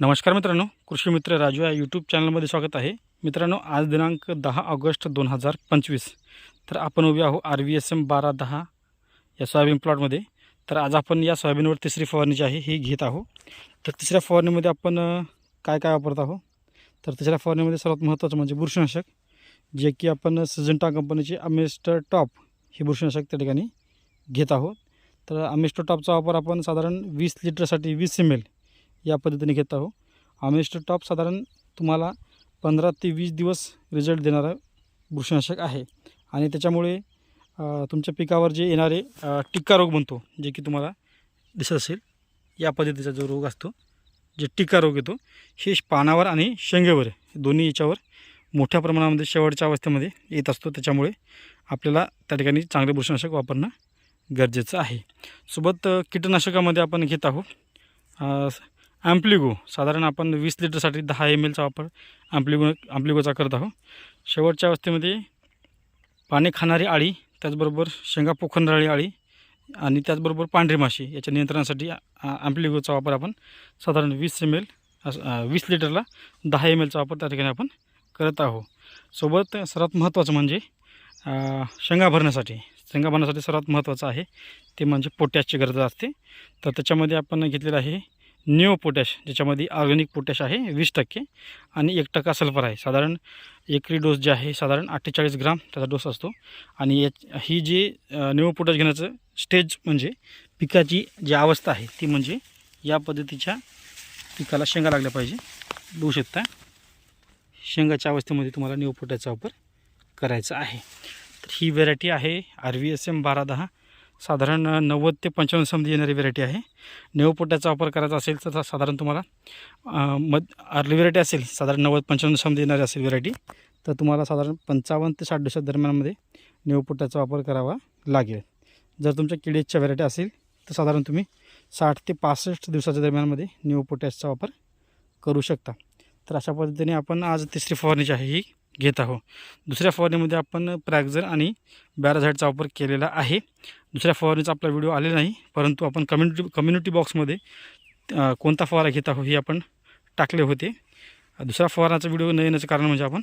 नमस्कार मित्रांनो कृषी मित्र राजू या यूट्यूब चॅनलमध्ये स्वागत आहे. मित्रांनो आज दिनांक दहा ऑगस्ट दोन हजार पंचवीस. तर आपण उभे आहो आर व्ही एस एम बारा दहा या सोयाबीन प्लॉटमध्ये. तर आज आपण या सोयाबीनवर तिसरी फवारणी जी आहे ही घेत आहोत. तर तिसऱ्या फवारणीमध्ये आपण काय काय वापरत आहोत? तर तिसऱ्या फवारणीमध्ये सर्वात महत्त्वाचं म्हणजे बुरशीनाशक जे की आपण सिजंटा कंपनीचे अमेस्टर टॉप हे बुरशीनाशक त्या ठिकाणी घेत आहोत. तर अमेस्टर टॉपचा वापर आपण साधारण वीस लिटरसाठी वीस एम एल या पद्धतीने घेत आहो अमेस्टर टॉप साधारण तुम्हाला पंधरा ते वीस दिवस रिझल्ट देणारं बुरशीनाशक आहे. आणि त्याच्यामुळे तुमच्या पिकावर जे येणारे टिक्का रोग बनतो जे की तुम्हाला दिसत असेल या पद्धतीचा जो रोग असतो जे टिक्का रोग येतो हे पानावर आणि शेंगेवर दोन्ही याच्यावर मोठ्या प्रमाणामध्ये शेवटच्या अवस्थेमध्ये येत असतो. त्याच्यामुळे आपल्याला त्या ठिकाणी चांगले बुरशीनाशक वापरणं गरजेचं आहे. सोबत कीटनाशकामध्ये कीटकनाशकामध्ये आपण घेत आहोत ॲम्प्लिगो साधारण आपण वीस लिटरसाठी दहा एम एलचा वापर ॲम्प्लिगो ॲम्प्लिगोचा करत आहोत. शेवटच्या अवस्थेमध्ये पाने खाणारी आळी त्याचबरोबर शेंगा पोखरणारी आळी आणि त्याचबरोबर पांढरी माशी याच्या नियंत्रणासाठी ॲम्प्लिगोचा वापर आपण साधारण वीस एम एल वीस लिटरला दहा एम एलचा वापर त्या ठिकाणी आपण करत आहोत. सोबत सर्वात महत्त्वाचं म्हणजे शेंगा भरण्यासाठी. शेंगा भरण्यासाठी सर्वात महत्त्वाचं आहे ते म्हणजे पोटॅशची गरज असते. तर त्याच्यामध्ये आपण घेतलेलं आहे न्यू पोटॅश ज्याच्यामध्ये ऑर्गॅनिक पोटॅश आहे वीस टक्के. आणि एक टक्का सल्फर आहे. साधारण एकरी डोस जे आहे साधारण अठ्ठेचाळीस ग्राम त्याचा डोस असतो. आणि या ही जी न्यू पोटॅश घेण्याचं स्टेज म्हणजे पिकाची जी अवस्था आहे ती म्हणजे या पद्धतीच्या पिकाला शेंगा लागल्या पाहिजे. बघू शकता शेंगाच्या अवस्थेमध्ये तुम्हाला न्यू पोटॅशचा वापर करायचा आहे. तर ही व्हेरायटी आहे आर व्ही एस एम बारा दहा. साधारण नव्वद ते पंचावन्न समधी येणारी व्हेरायटी आहे. नेवपोट्याचा वापर करायचा असेल तर साधारण तुम्हाला मध अर्ली व्हेरायटी असेल साधारण नव्वद पंचावन्न समधी येणारी असेल व्हेरायटी तर तुम्हाला साधारण पंचावन्न ते साठ दिवसात दरम्यानमध्ये नेवपोट्याचा वापर करावा लागेल. जर तुमच्या किडीच्या व्हेरायटी असेल तर साधारण तुम्ही साठ ते पासष्ट दिवसाच्या दरम्यानमध्ये नेओपोटॅसचा वापर करू शकता. तर अशा पद्धतीने आपण आज तिसरी फवारणी जी आहे ही. घेत आहो दुसऱ्या फवारणीमध्ये आपण प्रॅक्झर आणि बॅराझाईडचा वापर केलेला आहे. दुसऱ्या फवारणीचा आपला व्हिडिओ आलेला नाही परंतु आपण कम्युनिटी कम्युनिटी बॉक्समध्ये कोणता फवारा घेत आहो हे आपण टाकले होते. दुसऱ्या फवाराचा व्हिडिओ न येण्याचं कारण म्हणजे आपण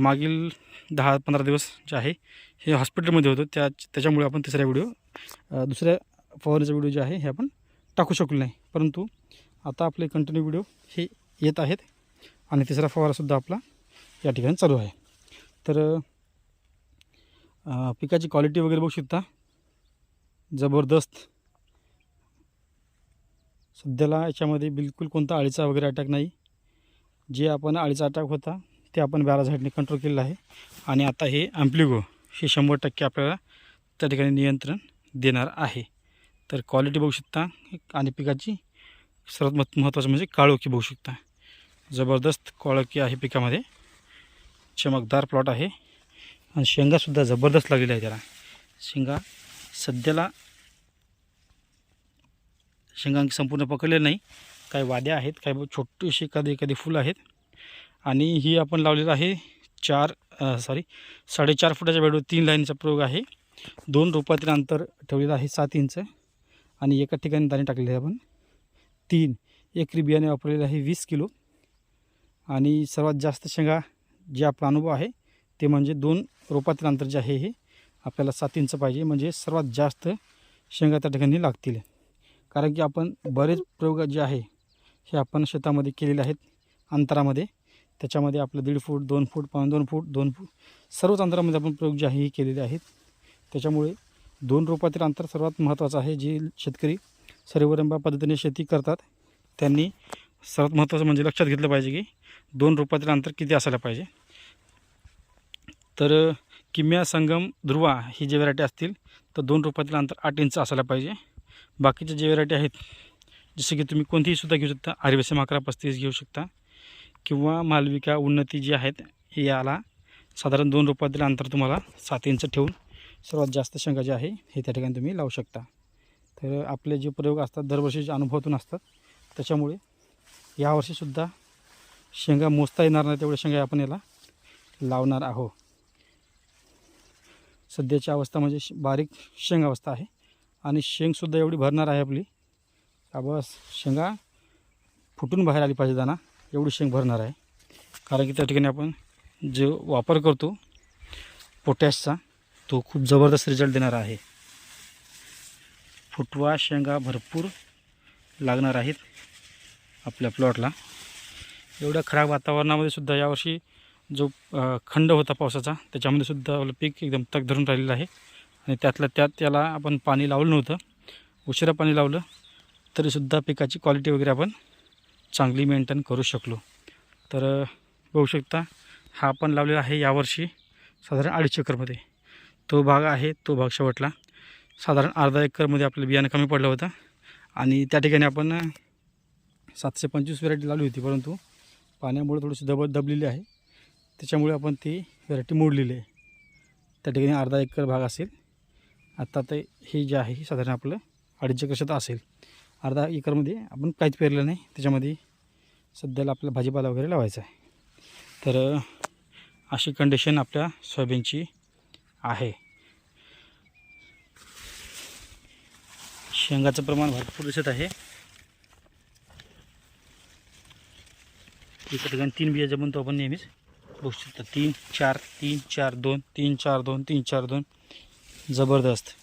मागील दहा पंधरा दिवस जे आहे हे हॉस्पिटलमध्ये होतो. त्या त्याच्यामुळे आपण तिसऱ्या व्हिडिओ दुसऱ्या फवारणीचा व्हिडिओ जे आहे हे आपण टाकू शकलो नाही. परंतु आता आपले कंटिन्यू व्हिडिओ हे येत आहेत. आणि तिसरा फवारासुद्धा आपला या ठिकाणी चालू आहे. तर पिकाची क्वालिटी वगैरे बघू शकता. जबरदस्त. सध्याला याच्यामध्ये बिलकुल कोणता अळीचा वगैरे अटॅक नाही. जे आपण अळीचा अटॅक होता ते आपण बॅराझाईडने कंट्रोल केलेलं आहे. आणि आता हे ॲम्प्लिगो हे शंभर टक्के आपल्याला त्या ठिकाणी नियंत्रण देणार आहे. तर क्वालिटी बघू शकता आणि पिकाची सर्वात महत्त्वाचं म्हणजे काळोखी बघू शकता. जबरदस्त काळोखी आहे पिकामध्ये. चमकदार प्लॉट आहे. आणि शेंगासुद्धा जबरदस्त लागलेल्या आहे त्याला. शेंगा सध्याला शेंगा संपूर्ण पकडलेलं नाही. काही वाद्या आहेत काही छोटीशी एखादी एखादी फुलं आहेत. आणि ही आपण लावलेलं आहे चार सॉरी साडेचार फुटाच्या बेडवर तीन लाईनचा प्रयोग आहे. दोन रोपातील अंतर ठेवलेलं आहे सात इंच. आणि एका ठिकाणी दाणे टाकलेले आहे आपण. तीन एकरी बियाणे वापरलेलं आहे वीस किलो. आणि सर्वात जास्त शेंगा जे आपला अनुभव आहे ते म्हणजे दोन रोपातील अंतर जे आहे हे आपल्याला सात इंच पाहिजे. म्हणजे सर्वात जास्त शेंगा त्या ठिकाणी लागतील. कारण की आपण बरेच प्रयोग जे आहे हे आपण शेतामध्ये केलेले आहेत अंतरामध्ये. त्याच्यामध्ये आपलं दीड फूट दोन फूट पाऊण दोन फूट दोन फूट सर्वच अंतरामध्ये आपण प्रयोग जे आहे हे केलेले आहेत. त्याच्यामुळे दोन रोपातील अंतर सर्वात महत्त्वाचं आहे. जे शेतकरी सर्वरंबा पद्धतीने शेती करतात त्यांनी सर्वात महत्त्वाचं म्हणजे लक्षात घेतलं पाहिजे की दोन रोपातील अंतर किती असायला पाहिजे? तर किम्या संगम ध्रुवा ही जे व्हरायटी असतील तर दोन रोपातील अंतर आठ इंच असायला पाहिजे. बाकीचे जे व्हरायटी आहेत जसे की तुम्ही कोणतीही सुद्धा घेऊ शकता. आरबीएसएम अकरा पस्तीस घेऊ शकता. किंवा मालविका उन्नती जी आहेत याला साधारण दोन रोपातील अंतर तुम्हाला सात इंच ठेवून सर्वात जास्त शंका जे आहे हे त्या ठिकाणी तुम्ही लावू शकता. तर आपले जे प्रयोग असतात दरवर्षीचे अनुभवातून असतात. त्याच्यामुळे यावर्षीसुद्धा शेंगा मोजता येणार नाही तेवढ्या शेंगा आपण याला लावणार आहोत. सध्याची अवस्था म्हणजे श- बारीक शेंग अवस्था आहे. आणि शेंगसुद्धा एवढी भरणार आहे आपली. का बस शेंगा फुटून बाहेर आली पाहिजे दाना. एवढी शेंग भरणार आहे. कारण की त्या ठिकाणी आपण जो वापर करतो पोटॅशचा तो खूप जबरदस्त रिझल्ट देणार आहे. फुटवा शेंगा भरपूर लागणार आहेत आपल्या प्लॉटला एवढ्या खराब वातावरणामध्ये सुद्धा यावर्षी जो खंड होता पावसाचा त्याच्यामध्ये सुद्धा आपलं पीक एकदम तग धरून राहिलेलं आहे. आणि त्यातल्या त्यात त्याला आपण पाणी लावलं नव्हतं. उशिरा पाणी लावलं तरीसुद्धा पिकाची क्वालिटी वगैरे आपण चांगली मेंटेन करू शकलो. तर बघू शकता हा आपण लावलेला आहे यावर्षी साधारण अडीच एकरमध्ये. तो भाग आहे तो भाग शेवटला. साधारण अर्धा एकरमध्ये आपलं बियाणं कमी पडलं होतं. आणि त्या ठिकाणी आपण सातशे पंचवीस व्हरायटी लावली होती परंतु पाण्यामुळे थोडीशी दब दबलेली आहे. त्याच्यामुळे आपण ती व्हरायटी मोडलेली आहे. त्या ठिकाणी अर्धा एकर भाग असेल. आत्ता ते हे जे आहे हे साधारण आपलं अडीच एकर शेत असेल. अर्धा एकरमध्ये आपण काहीच पेरलं नाही. त्याच्यामध्ये सध्याला आपल्याला भाजीपाला वगैरे लावायचा आहे. तर अशी कंडिशन आपल्या सोयाबीनची आहे. शेंगाचं प्रमाण भरपूर दिसत आहे. एका ठिकाणी तीन बियाचा बनतो आपण नेहमीच बघू शकता. तीन चार तीन चार दोन तीन चार दोन तीन चार दोन. जबरदस्त.